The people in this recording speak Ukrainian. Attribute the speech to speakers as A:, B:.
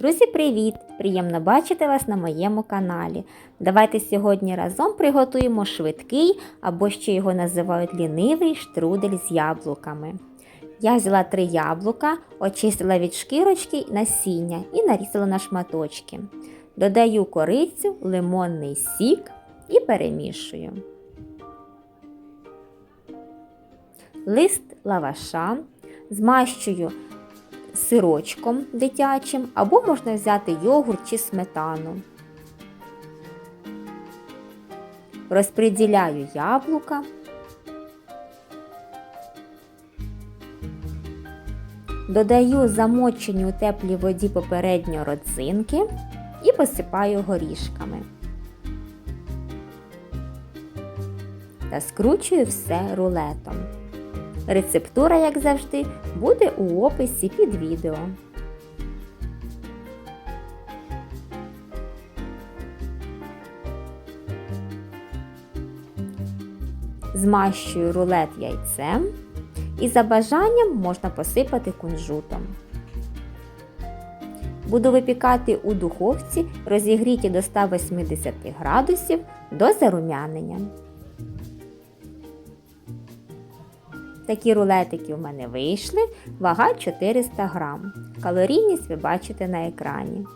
A: Друзі, привіт! Приємно бачити вас на моєму каналі. Давайте сьогодні разом приготуємо швидкий або ще його називають лінивий штрудель з яблуками. Я взяла три яблука, очистила від шкірочки насіння і нарізала на шматочки. Додаю корицю, лимонний сік і перемішую. Лист лаваша змащую сирочком дитячим, або можна взяти йогурт чи сметану. Розподіляю яблука. Додаю замочені у теплій воді попередньо родзинки і посипаю горішками. Та скручую все рулетом. Рецептура, як завжди, буде у описі під відео. Змащую рулет яйцем і за бажанням можна посипати кунжутом. Буду випікати у духовці, розігріті до 180 градусів до зарум'янення. Такі рулетики в мене вийшли, вага 400 грам. Калорійність ви бачите на екрані.